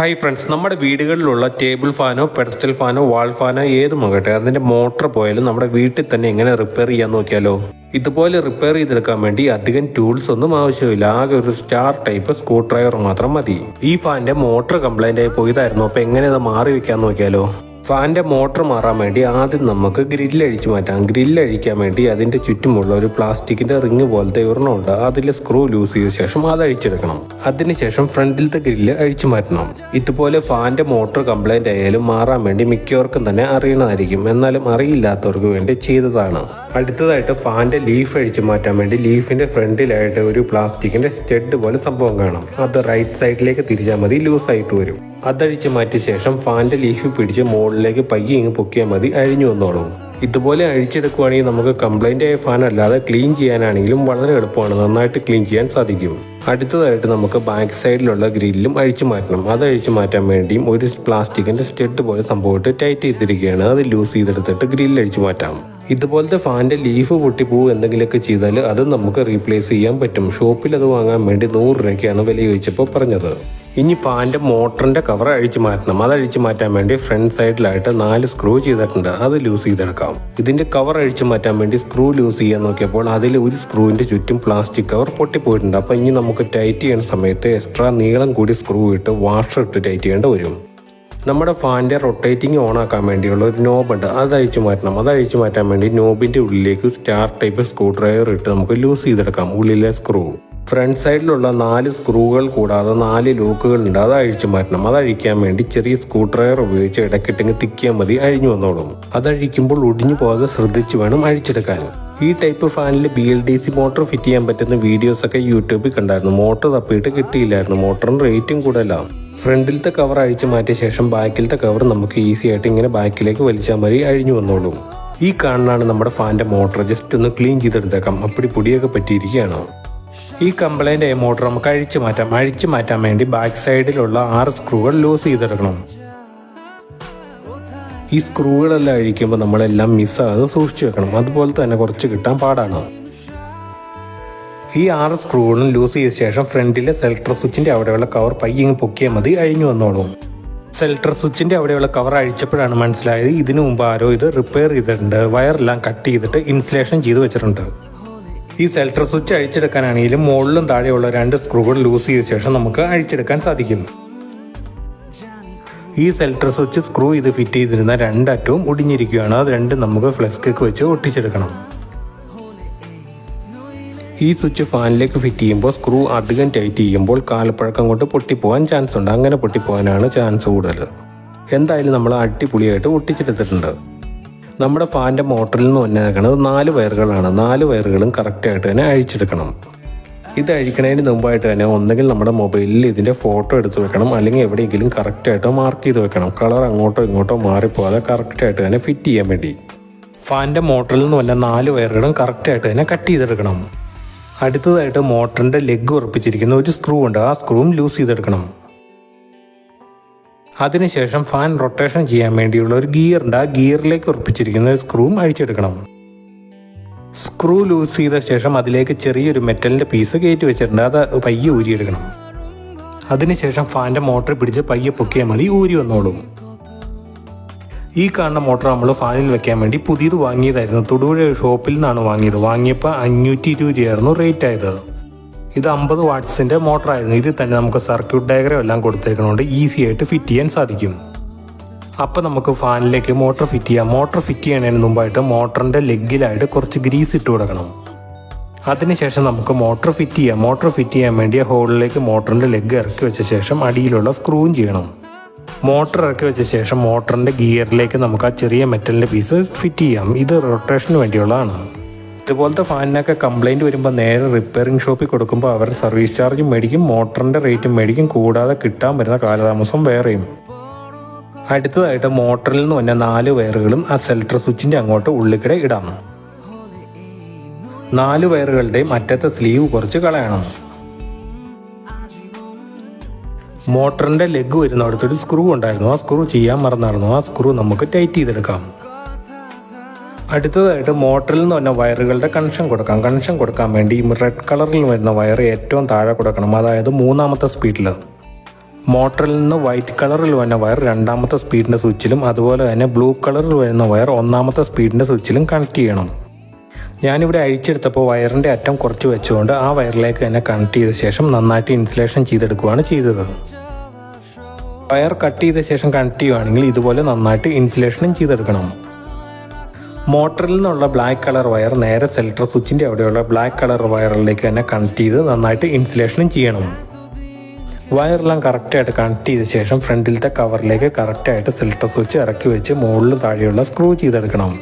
Hi friends നമ്മുടെ വീടുകളിലുള്ള table ഫാനോ pedestal ഫാനോ വാൾ ഫാനോ ഏതുമാകട്ടെ അതിന്റെ മോട്ടർ പോയാലും നമ്മുടെ വീട്ടിൽ തന്നെ എങ്ങനെ റിപ്പയർ ചെയ്യാൻ നോക്കിയാലോ? ഇതുപോലെ റിപ്പയർ ചെയ്തെടുക്കാൻ വേണ്ടി അധികം ടൂൾസ് ഒന്നും ആവശ്യമില്ല. ആകെ ഒരു സ്റ്റാർ ടൈപ്പ് സ്ക്രൂ ഡ്രൈവർ മാത്രം മതി. ഈ ഫാനിന്റെ മോട്ടർ കംപ്ലൈന്റ് ആയി പോയതായിരുന്നു. അപ്പൊ എങ്ങനെ അത് മാറി വെക്കാൻ നോക്കിയാലോ? ഫാനിന്റെ മോട്ടർ മാറാൻ വേണ്ടി ആദ്യം നമുക്ക് ഗ്രില്ല് അഴിച്ചു മാറ്റാം. ഗ്രില്ല് അഴിക്കാൻ വേണ്ടി അതിന്റെ ചുറ്റുമുള്ള ഒരു പ്ലാസ്റ്റിക്കിന്റെ റിങ് പോലത്തെ ഒരെണ്ണമുണ്ട് അതിൽ സ്ക്രൂ ലൂസ് ചെയ്ത ശേഷം അത് അഴിച്ചെടുക്കണം. അതിനുശേഷം ഫ്രണ്ടിലത്തെ ഗ്രില്ല് അഴിച്ചു മാറ്റണം. ഇതുപോലെ ഫാന്റെ മോട്ടർ കംപ്ലൈന്റ് ആയാലും മാറാൻ വേണ്ടി മിക്കവർക്കും തന്നെ അറിയണമായിരിക്കും എന്നാലും അറിയില്ലാത്തവർക്ക് വേണ്ടി ചെയ്തതാണ്. അടുത്തതായിട്ട് ഫാന്റെ ലീഫ് അഴിച്ചു മാറ്റാൻ വേണ്ടി ലീഫിന്റെ ഫ്രണ്ടിലായിട്ട് ഒരു പ്ലാസ്റ്റിക്കിന്റെ സ്റ്റെഡ് പോലെ സംഭവം കാണാം. അത് റൈറ്റ് സൈഡിലേക്ക് തിരിച്ചാൽ മതി ലൂസായിട്ട് വരും. അതഴിച്ച് മാറ്റിയ ശേഷം ഫാന്റെ ലീഫ് പിടിച്ച് മുകളിലേക്ക് പയ്യെ ഇങ്ങ് പൊക്കിയാൽ മതി അഴിഞ്ഞു വന്നോളും. ഇതുപോലെ അഴിച്ചെടുക്കുവാണെങ്കിൽ നമുക്ക് കംപ്ലൈന്റ് ആയ ഫാൻ അല്ലാതെ ക്ലീൻ ചെയ്യാനാണെങ്കിലും വളരെ എളുപ്പമാണ് നന്നായിട്ട് ക്ലീൻ ചെയ്യാൻ സാധിക്കും. അടുത്തതായിട്ട് നമുക്ക് ബാക്ക് സൈഡിലുള്ള ഗ്രില്ലും അഴിച്ചു മാറ്റണം. അത് അഴിച്ചു മാറ്റാൻ വേണ്ടിയും ഒരു പ്ലാസ്റ്റിക്കിന്റെ സ്റ്റെഡ് പോലെ സംഭവമായിട്ട് ടൈറ്റ് ചെയ്തിരിക്കുകയാണ്. അത് ലൂസ് ചെയ്തെടുത്തിട്ട് ഗ്രില്ല് അഴിച്ചു മാറ്റാം. ഇതുപോലത്തെ ഫാന്റെ ലീഫ് പൊട്ടിപ്പോവും എന്തെങ്കിലുമൊക്കെ ചെയ്താൽ അത് നമുക്ക് റീപ്ലേസ് ചെയ്യാൻ പറ്റും. ഷോപ്പിൽ അത് വാങ്ങാൻ വേണ്ടി നൂറ് രൂപയ്ക്കാണ് വില ചോദിച്ചപ്പോൾ പറഞ്ഞത്. ഇനി ഫാന്റെ മോട്ടറിന്റെ കവർ അഴിച്ചു മാറ്റണം. അത് അഴിച്ചു മാറ്റാൻ വേണ്ടി ഫ്രണ്ട് സൈഡിലായിട്ട് നാല് സ്ക്രൂ ചെയ്തിട്ടുണ്ട്. അത് ലൂസ് ചെയ്തെടുക്കാം. ഇതിന്റെ കവർ അഴിച്ചു മാറ്റാൻ വേണ്ടി സ്ക്രൂ ലൂസ് ചെയ്യാൻ നോക്കിയപ്പോൾ അതിൽ ഒരു സ്ക്രൂവിന്റെ ചുറ്റും പ്ലാസ്റ്റിക് കവർ പൊട്ടിപ്പോയിട്ടുണ്ട്. അപ്പോൾ ഇനി നമുക്ക് ടൈറ്റ് ചെയ്യുന്ന സമയത്ത് എക്സ്ട്രാ നീളം കൂടി സ്ക്രൂ ഇട്ട് വാഷർ ഇട്ട് ടൈറ്റ് ചെയ്യേണ്ടി വരും. നമ്മുടെ ഫാന്റെ റൊട്ടേറ്റിംഗ് ഓൺ ആക്കാൻ വേണ്ടിയുള്ള ഒരു നോബുണ്ട് അത് അഴിച്ചു മാറ്റണം. അത് അഴിച്ചു മാറ്റാൻ വേണ്ടി നോബിന്റെ ഉള്ളിലേക്ക് സ്റ്റാർ ടൈപ്പ് സ്ക്രൂ ഡ്രൈവർ ഇട്ട് നമുക്ക് ലൂസ് ചെയ്തെടുക്കാം. ഉള്ളിലെ സ്ക്രൂ ഫ്രണ്ട് സൈഡിലുള്ള നാല് സ്ക്രൂകൾ കൂടാതെ നാല് ലൂക്കുകൾ ഉണ്ട് അത് അഴിച്ചു മാറ്റണം. അത് അഴിക്കാൻ വേണ്ടി ചെറിയ സ്ക്രൂ ഡ്രൈവർ ഉപയോഗിച്ച് ഇടയ്ക്കിട്ടെങ്കിൽ തിക്കിയാൽ മതി. അഴിഞ്ഞു വന്നോളും അത് അഴിക്കുമ്പോൾ ഒടിഞ്ഞു പോകാതെ ശ്രദ്ധിച്ചു വേണം അഴിച്ചെടുക്കാൻ. ഈ type ഫാനിൽ B L D C motor fit ചെയ്യാൻ പറ്റുന്ന വീഡിയോസ് ഒക്കെ യൂട്യൂബിൽ കണ്ടായിരുന്നു. മോട്ടർ തപ്പിയിട്ട് കിട്ടിയില്ലായിരുന്നു. മോട്ടറിന് റേറ്റും കൂടല്ല ഫ്രണ്ടിലത്തെ കവർ അഴിച്ചു മാറ്റിയ ശേഷം ബാക്കിലത്തെ കവർ നമുക്ക് ഈസി ആയിട്ട് ഇങ്ങനെ ബാക്കിലേക്ക് വലിച്ചാൽ മതി. അഴിഞ്ഞു വന്നോളും. ഈ കാണാനാണ് നമ്മുടെ ഫാനിന്റെ മോട്ടർ. ജസ്റ്റ് ഒന്ന് ക്ലീൻ ചെയ്തെടുത്തേക്കാം. അപ്പടി പൊടിയൊക്കെ പറ്റിയിരിക്കുകയാണ്. ഈ കംപ്ലൈന്റ് ആയ മോട്ടർ നമുക്ക് അഴിച്ചു മാറ്റാം. അഴിച്ചു മാറ്റാൻ വേണ്ടി ബാക്ക് സൈഡിലുള്ള ആറ് സ്ക്രൂകൾ ലൂസ് ചെയ്തെടുക്കണം. ഈ സ്ക്രൂകളെല്ലാം അഴിക്കുമ്പോൾ നമ്മളെല്ലാം മിസ്സാകാതെ സൂക്ഷിച്ചു വെക്കണം. അതുപോലെ തന്നെ കുറച്ച് കിട്ടാൻ പാടാണ്. ഈ ആറ് സ്ക്രൂകളും ലൂസ് ചെയ്ത ശേഷം ഫ്രണ്ടിലെ സെൽട്ടർ സ്വിച്ചിന്റെ അവിടെയുള്ള കവർ പയ്യങ്ങ് പൊക്കിയാൽ മതി അഴിഞ്ഞു വന്നോളും. സെൽട്ടർ സ്വിച്ചിന്റെ അവിടെയുള്ള കവർ അഴിച്ചപ്പോഴാണ് മനസ്സിലായത് ഇതിനു മുമ്പ് ആരോ ഇത് റിപ്പയർ ചെയ്തിട്ടുണ്ട്. വയറെല്ലാം കട്ട് ചെയ്തിട്ട് ഇൻസുലേഷൻ ചെയ്ത് വെച്ചിട്ടുണ്ട്. ഈ സെൽട്ടർ സ്വിച്ച് അഴിച്ചെടുക്കാനാണെങ്കിലും മുകളിലും താഴെയുള്ള രണ്ട് സ്ക്രൂകൾ ലൂസ് ചെയ്ത ശേഷം നമുക്ക് അഴിച്ചെടുക്കാൻ സാധിക്കും. ഈ സെൽട്ടർ സ്വിച്ച് സ്ക്രൂ ഇത് ഫിറ്റ് ചെയ്തിരുന്ന രണ്ടറ്റവും ഒടിഞ്ഞിരിക്കുകയാണ്. അത് രണ്ടും നമുക്ക് ഫ്ലെക്സ് കേക്ക് വെച്ച് ഒട്ടിച്ചെടുക്കണം. ഈ സ്വിച്ച് ഫാനിലേക്ക് ഫിറ്റ് ചെയ്യുമ്പോൾ സ്ക്രൂ അധികം ടൈറ്റ് ചെയ്യുമ്പോൾ കാലപ്പഴക്കം കൊണ്ട് പൊട്ടിപ്പോകാൻ ചാൻസ് ഉണ്ട് അങ്ങനെ പൊട്ടിപ്പോകാനാണ് ചാൻസ് കൂടുതൽ. എന്തായാലും നമ്മൾ അടിപൊളിയായിട്ട് ഒട്ടിച്ചെടുത്തിട്ടുണ്ട്. നമ്മുടെ ഫാനിന്റെ മോട്ടറിൽ നിന്ന് വന്നേക്കുന്നത് നാല് വയറുകളാണ്. നാല് വയറുകളും കറക്റ്റായിട്ട് തന്നെ അഴിച്ചെടുക്കണം. ഇത് അഴിക്കണതിന് മുമ്പായിട്ട് തന്നെ ഒന്നെങ്കിൽ നമ്മുടെ മൊബൈലിൽ ഇതിന്റെ ഫോട്ടോ എടുത്ത് വെക്കണം. അല്ലെങ്കിൽ എവിടെയെങ്കിലും കറക്റ്റായിട്ട് മാർക്ക് ചെയ്ത് വെക്കണം. കളർ അങ്ങോട്ടോ ഇങ്ങോട്ടോ മാറിപ്പോകാതെ കറക്റ്റായിട്ട് തന്നെ ഫിറ്റ് ചെയ്യാൻ വേണ്ടി. ഫാനിന്റെ മോട്ടറിൽ നിന്ന് വന്ന നാല് വയറുകളും കറക്റ്റായിട്ട് തന്നെ കട്ട് ചെയ്തെടുക്കണം. അടുത്തതായിട്ട് മോട്ടറിന്റെ ലെഗ് ഉറപ്പിച്ചിരിക്കുന്ന ഒരു സ്ക്രൂ ഉണ്ട്. ആ സ്ക്രൂവും ലൂസ് ചെയ്തെടുക്കണം. അതിനുശേഷം ഫാൻ റൊട്ടേഷൻ ചെയ്യാൻ വേണ്ടിയുള്ള ഒരു ഗിയർ ഉണ്ട്. ആ ഗിയറിലേക്ക് ഉറപ്പിച്ചിരിക്കുന്ന ഒരു സ്ക്രൂവും അഴിച്ചെടുക്കണം. സ്ക്രൂ ലൂസ് ചെയ്ത ശേഷം അതിലേക്ക് ചെറിയൊരു മെറ്റലിന്റെ പീസ് കയറ്റി വെച്ചിട്ടുണ്ട്. അത് പയ്യെ ഊരിയെടുക്കണം. അതിനുശേഷം ഫാന്റെ മോട്ടർ പിടിച്ച് പയ്യെ പൊക്കിയാൽ മതി ഊരി വന്നോളും. ഈ കാണുന്ന മോട്ടർ നമ്മൾ ഫാനിൽ വെക്കാൻ വേണ്ടി പുതിയത് വാങ്ങിയതായിരുന്നു. തൊടുപുഴ ഷോപ്പിൽ നിന്നാണ് വാങ്ങിയത്. വാങ്ങിയപ്പോൾ അഞ്ഞൂറ്റി ഇരുപത് രൂപയായിരുന്നു റേറ്റ് ആയത്. ഇത് അമ്പത് വാട്ട്സിന്റെ മോട്ടറായിരുന്നു. ഇതിൽ തന്നെ നമുക്ക് സർക്യൂട്ട് ഡയഗ്രം എല്ലാം കൊടുത്തേക്കുന്നതുകൊണ്ട് ഈസി ആയിട്ട് ഫിറ്റ് ചെയ്യാൻ സാധിക്കും. അപ്പോൾ നമുക്ക് ഫാനിലേക്ക് മോട്ടർ ഫിറ്റ് ചെയ്യാം. മോട്ടർ ഫിറ്റ് ചെയ്യുന്നതിന് മുമ്പായിട്ട് മോട്ടറിന്റെ ലെഗിലായിട്ട് കുറച്ച് ഗ്രീസ് ഇട്ട് കൊടുക്കണം. അതിനുശേഷം നമുക്ക് മോട്ടർ ഫിറ്റ് ചെയ്യാം. മോട്ടർ ഫിറ്റ് ചെയ്യാൻ വേണ്ടി ഹോളിലേക്ക് മോട്ടറിന്റെ ലെഗ് ഇറക്കി വെച്ച ശേഷം അടിയിലുള്ള സ്ക്രൂവും ചെയ്യണം. മോട്ടർ ഇറക്കി വെച്ച ശേഷം മോട്ടറിന്റെ ഗിയറിലേക്ക് നമുക്ക് ആ ചെറിയ മെറ്റലിന്റെ പീസ് ഫിറ്റ് ചെയ്യാം. ഇത് റൊട്ടേഷന് വേണ്ടിയുള്ളതാണ്. ഇതുപോലത്തെ ഫാനിനൊക്കെ കംപ്ലൈന്റ് വരുമ്പോൾ നേരെ റിപ്പയറിംഗ് ഷോപ്പിൽ കൊടുക്കുമ്പോൾ അവർ സർവീസ് ചാർജും മേടിക്കും മോട്ടറിന്റെ റേറ്റും മേടിക്കും കൂടാതെ കിട്ടാൻ വരുന്ന കാലതാമസം വേറെയും. അടുത്തതായിട്ട് മോട്ടറിൽ നിന്ന് വന്ന നാല് വയറുകളും ആ സെൽട്ടർ സ്വിച്ചിന്റെ അങ്ങോട്ട് ഉള്ളിക്കിടെ ഇടാം. നാല് വയറുകളുടെയും അറ്റത്തെ സ്ലീവ് കുറച്ച് കളയണം. മോട്ടറിന്റെ ലെഗ് വരുന്നിടത്തൊരു സ്ക്രൂ ഉണ്ടായിരുന്നു. ആ സ്ക്രൂ ചെയ്യാൻ മറന്നായിരുന്നു. ആ സ്ക്രൂ നമുക്ക് ടൈറ്റ് ചെയ്തെടുക്കാം. അടുത്തതായിട്ട് മോട്ടറിൽ നിന്ന് വന്ന വയറുകളുടെ കണക്ഷൻ കൊടുക്കാം. കണക്ഷൻ കൊടുക്കാൻ വേണ്ടി റെഡ് കളറിൽ വരുന്ന വയർ ഏറ്റവും താഴെ കൊടുക്കണം. അതായത് മൂന്നാമത്തെ സ്പീഡിൽ മോട്ടറിൽ നിന്ന് വൈറ്റ് കളറിൽ വരുന്ന വയർ രണ്ടാമത്തെ സ്പീഡിന്റെ സ്വിച്ചിലും അതുപോലെ തന്നെ ബ്ലൂ കളറിൽ വരുന്ന വയർ ഒന്നാമത്തെ സ്പീഡിന്റെ സ്വിച്ചിലും കണക്ട് ചെയ്യണം. ഞാനിവിടെ അഴിച്ചെടുത്തപ്പോൾ വയറിന്റെ അറ്റം കുറച്ച് വെച്ചുകൊണ്ട് ആ വയറിലേക്ക് തന്നെ കണക്ട് ചെയ്ത ശേഷം നന്നായിട്ട് ഇൻസുലേഷൻ ചെയ്തെടുക്കുകയാണ് ചെയ്തത്. വയർ കട്ട് ചെയ്ത ശേഷം കണക്ട് ചെയ്യുകയാണെങ്കിൽ ഇതുപോലെ നന്നായിട്ട് ഇൻസുലേഷനും ചെയ്തെടുക്കണം. മോട്ടറിൽ നിന്നുള്ള ബ്ലാക്ക് കളർ വയർ നേരെ സെൽട്ടർ സ്വിച്ചിന്റെ അവിടെയുള്ള ബ്ലാക്ക് കളർ വയറിലേക്ക് തന്നെ കണക്ട് ചെയ്ത് നന്നായിട്ട് ഇൻസുലേഷനും ചെയ്യണം. വയറെല്ലാം കറക്റ്റായിട്ട് കണക്ട് ചെയ്ത ശേഷം ഫ്രണ്ടിലത്തെ കവറിലേക്ക് കറക്റ്റായിട്ട് സെൽട്ടർ സ്വിച്ച് ഇറക്കി വെച്ച് മുകളിൽ താഴെയുള്ള സ്ക്രൂ ചെയ്തെടുക്കണം.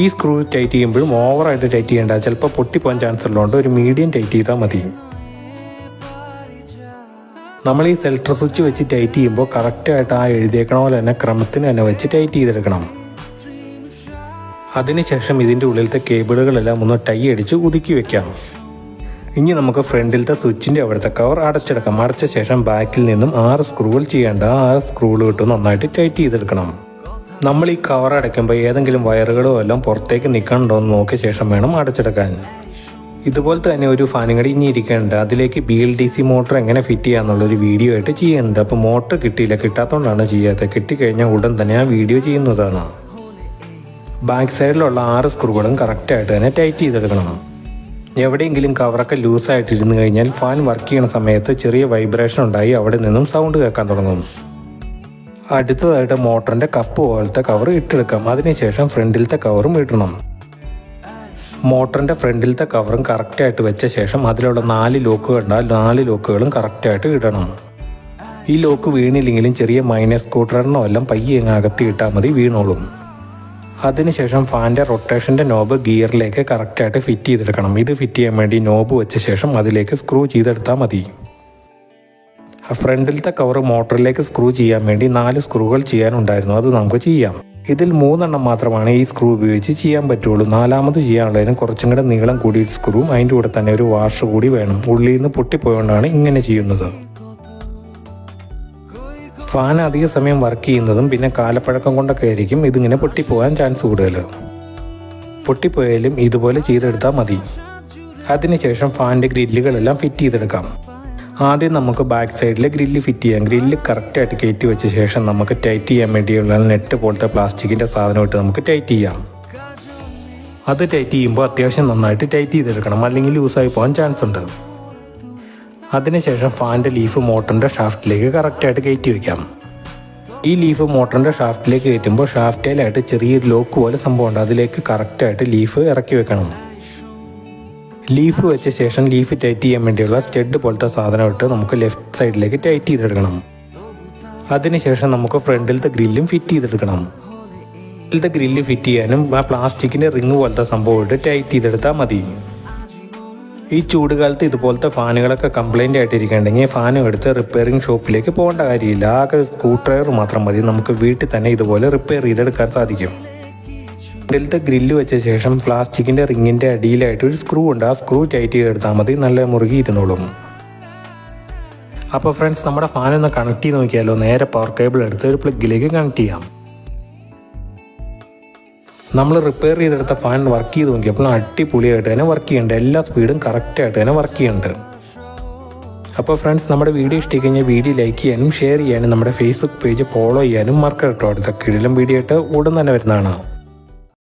ഈ സ്ക്രൂ ടൈറ്റ് ചെയ്യുമ്പോഴും ഓവറായിട്ട് ടൈറ്റ് ചെയ്യേണ്ട ചിലപ്പോൾ പൊട്ടിപ്പോകാൻ ചാൻസ് ഉള്ളതുകൊണ്ട് ഒരു മീഡിയം ടൈറ്റ് ചെയ്താൽ മതി. നമ്മൾ ഈ സെൽട്ടർ സ്വിച്ച് വെച്ച് ടൈറ്റ് ചെയ്യുമ്പോൾ കറക്റ്റായിട്ട് ആ എഴുതിയേക്കണ പോലെ തന്നെ ക്രമത്തിന് തന്നെ വെച്ച് ടൈറ്റ് ചെയ്തെടുക്കണം. അതിനുശേഷം ഇതിന്റെ ഉള്ളിലത്തെ കേബിളുകളെല്ലാം ഒന്ന് ടൈ അടിച്ച് ഒതുക്കി വെക്കാം. ഇനി നമുക്ക് ഫ്രണ്ടിലത്തെ സ്വിച്ചിന്റെ അവിടുത്തെ കവർ അടച്ചെടുക്കാം. അടച്ച ശേഷം ബാക്കിൽ നിന്നും ആറ് സ്ക്രൂകൾ ചെയ്യേണ്ട ആറ് സ്ക്രൂകൾ ഇട്ട് നന്നായിട്ട് ടൈറ്റ് ചെയ്തെടുക്കണം. നമ്മൾ ഈ കവർ അടയ്ക്കുമ്പോൾ ഏതെങ്കിലും വയറുകളോ എല്ലാം പുറത്തേക്ക് നിൽക്കണ്ടോ എന്ന് നോക്കിയ ശേഷം വേണം അടച്ചെടുക്കാൻ. ഇതുപോലെ തന്നെ ഒരു ഫാനും കൂടി ഇനി ഇരിക്കേണ്ടത് അതിലേക്ക് B L D C motor എങ്ങനെ ഫിറ്റ് ചെയ്യാന്നുള്ളൊരു വീഡിയോ ആയിട്ട് ചെയ്യുന്നുണ്ട്. അപ്പോൾ മോട്ടർ കിട്ടിയില്ല കിട്ടാത്തതുകൊണ്ടാണ് ചെയ്യാത്തത്. കിട്ടിക്കഴിഞ്ഞാൽ ഉടൻ തന്നെ ആ വീഡിയോ ചെയ്യുന്നതാണ്. ബാക്ക് സൈഡിലുള്ള ആറ് സ്ക്രൂകളും കറക്റ്റായിട്ട് തന്നെ ടൈറ്റ് ചെയ്തെടുക്കണം. എവിടെയെങ്കിലും കവറൊക്കെ ലൂസായിട്ടിരുന്ന് കഴിഞ്ഞാൽ ഫാൻ വർക്ക് ചെയ്യുന്ന സമയത്ത് ചെറിയ വൈബ്രേഷൻ ഉണ്ടായി അവിടെ നിന്നും സൗണ്ട് കേൾക്കാൻ തുടങ്ങും. അടുത്തതായിട്ട് മോട്ടറിന്റെ കപ്പ് പോലത്തെ കവർ ഇട്ടെടുക്കാം. അതിനുശേഷം ഫ്രണ്ടിലത്തെ കവറും ഇടണം. മോട്ടറിന്റെ ഫ്രണ്ടിലത്തെ കവറും കറക്റ്റായിട്ട് വെച്ച ശേഷം അതിലുള്ള നാല് ലോക്കുകൾ കണ്ടാൽ നാല് ലോക്കുകളും കറക്റ്റായിട്ട് ഇടണം. ഈ ലോക്ക് വീണില്ലെങ്കിലും ചെറിയ മൈനസ് സ്കൂട്ടറിനോ എല്ലാം പയ്യെ അങ്ങ് ഇട്ടാൽ മതി വീണോളും. അതിനുശേഷം ഫാന്റെ റൊട്ടേഷന്റെ നോബ് ഗിയറിലേക്ക് കറക്റ്റായിട്ട് ഫിറ്റ് ചെയ്തെടുക്കണം. ഇത് ഫിറ്റ് ചെയ്യാൻ വേണ്ടി നോബ് വെച്ച ശേഷം അതിലേക്ക് സ്ക്രൂ ചെയ്തെടുത്താൽ മതി. ഫ്രണ്ടിലത്തെ കവർ മോട്ടറിലേക്ക് സ്ക്രൂ ചെയ്യാൻ വേണ്ടി നാല് സ്ക്രൂകൾ ചെയ്യാനുണ്ടായിരുന്നു. അത് നമുക്ക് ചെയ്യാം. ഇതിൽ മൂന്നെണ്ണം മാത്രമാണ് ഈ സ്ക്രൂ ഉപയോഗിച്ച് ചെയ്യാൻ പറ്റുള്ളൂ. നാലാമത് ചെയ്യാനുള്ളതിന് കുറച്ചും കൂടെ നീളം കൂടിയ സ്ക്രൂവും അതിന്റെ കൂടെ തന്നെ ഒരു വാഷ് കൂടി വേണം. ഉള്ളിൽ നിന്ന് പൊട്ടിപ്പോയോണ്ടാണ് ഇങ്ങനെ ചെയ്യുന്നത്. ഫാൻ അധിക സമയം വർക്ക് ചെയ്യുന്നതും പിന്നെ കാലപ്പഴക്കം കൊണ്ടൊക്കെ ആയിരിക്കും ഇതിങ്ങനെ പൊട്ടിപ്പോകാൻ ചാൻസ് കൂടുതൽ പൊട്ടിപ്പോയാലും ഇതുപോലെ ചെയ്തെടുത്താൽ മതി. അതിനുശേഷം ഫാനിന്റെ ഗ്രില്ലുകളെല്ലാം ഫിറ്റ് ചെയ്തെടുക്കാം. ആദ്യം നമുക്ക് ബാക്ക് സൈഡിൽ ഗ്രില്ല് ഫിറ്റ് ചെയ്യാം. ഗ്രില്ല് കറക്റ്റായിട്ട് കയറ്റി വെച്ച ശേഷം നമുക്ക് ടൈറ്റ് ചെയ്യാൻ വേണ്ടിയുള്ള നെറ്റ് പോലത്തെ പ്ലാസ്റ്റിക്കിന്റെ സാധനം ഇട്ട് നമുക്ക് ടൈറ്റ് ചെയ്യാം. അത് ടൈറ്റ് ചെയ്യുമ്പോൾ അത്യാവശ്യം നന്നായിട്ട് ടൈറ്റ് ചെയ്തെടുക്കണം. അല്ലെങ്കിൽ ലൂസായി പോകാൻ ചാൻസ് ഉണ്ട്. അതിനുശേഷം ഫാന്റെ ലീഫ് മോട്ടറിന്റെ ഷാഫ്റ്റിലേക്ക് കറക്റ്റായിട്ട് കയറ്റി വയ്ക്കാം ഈ ലീഫ് മോട്ടറിന്റെ ഷാഫ്റ്റിലേക്ക് കയറ്റുമ്പോൾ ഷാഫ്റ്റേലായിട്ട് ചെറിയൊരു ലോക്ക് പോലെ സംഭവമുണ്ട്. അതിലേക്ക് കറക്റ്റായിട്ട് ലീഫ് ഇറക്കി വെക്കണം. ലീഫ് വെച്ച ശേഷം ലീഫ് ടൈറ്റ് ചെയ്യാൻ വേണ്ടിയുള്ള സ്റ്റെഡ് പോലത്തെ സാധനം ഇട്ട് നമുക്ക് ലെഫ്റ്റ് സൈഡിലേക്ക് ടൈറ്റ് ചെയ്തെടുക്കണം. അതിനുശേഷം നമുക്ക് ഫ്രണ്ടിലത്തെ ഗ്രില്ലും ഫിറ്റ് ചെയ്തെടുക്കണം. ഫ്രണ്ടിലത്തെ ഗ്രില്ല് ഫിറ്റ് ചെയ്യാനും ആ പ്ലാസ്റ്റിക്കിന്റെ റിങ് പോലത്തെ സംഭവം ഇട്ട് ടൈറ്റ് ചെയ്തെടുത്താൽ മതി. ഈ ചൂട് കാലത്ത് ഇതുപോലത്തെ ഫാനുകളൊക്കെ കംപ്ലൈന്റ് ആയിട്ടിരിക്കുകയാണെങ്കിൽ ഫാനും എടുത്ത് റിപ്പയറിംഗ് ഷോപ്പിലേക്ക് പോകേണ്ട കാര്യമില്ല. ആകെ സ്ക്രൂ ഡ്രൈവർ മാത്രം മതി. നമുക്ക് വീട്ടിൽ തന്നെ ഇതുപോലെ റിപ്പയർ ചെയ്തെടുക്കാൻ സാധിക്കും. ഇതിലത്തെ ഗ്രില്ല് വെച്ച ശേഷം പ്ലാസ്റ്റിക്കിന്റെ റിങ്ങിന്റെ അടിയിലായിട്ട് ഒരു സ്ക്രൂ ഉണ്ട്. ആ സ്ക്രൂ ടൈറ്റ് ചെയ്തെടുത്താൽ മതി. നല്ല മുറുകി ഇരുന്നോളും. അപ്പോൾ ഫ്രണ്ട്സ് നമ്മുടെ ഫാനൊന്ന് കണക്ട് ചെയ്ത് നോക്കിയാലോ? നേരെ പവർ കേബിൾ എടുത്ത് ഒരു പ്ലഗിലേക്ക് കണക്ട് ചെയ്യാം. നമ്മൾ റിപ്പയർ ചെയ്തെടുത്ത ഫാൻ വർക്ക് ചെയ്ത് നോക്കിയപ്പോൾ അടിപൊളിയായിട്ട് തന്നെ വർക്ക് ചെയ്യുന്നുണ്ട്. എല്ലാ സ്പീഡും കറക്റ്റായിട്ട് തന്നെ വർക്ക് ചെയ്യുന്നുണ്ട്. അപ്പോൾ ഫ്രണ്ട്സ് നമ്മുടെ വീഡിയോ ഇഷ്ടമായി വീഡിയോ ലൈക്ക് ചെയ്യാനും ഷെയർ ചെയ്യാനും നമ്മുടെ ഫേസ്ബുക്ക് പേജ് ഫോളോ ചെയ്യാനും മറക്കട്ടോ അടുത്ത കിഴിലും വീഡിയോ ആയിട്ട് ഉടൻ തന്നെ വരുന്നതാണ്.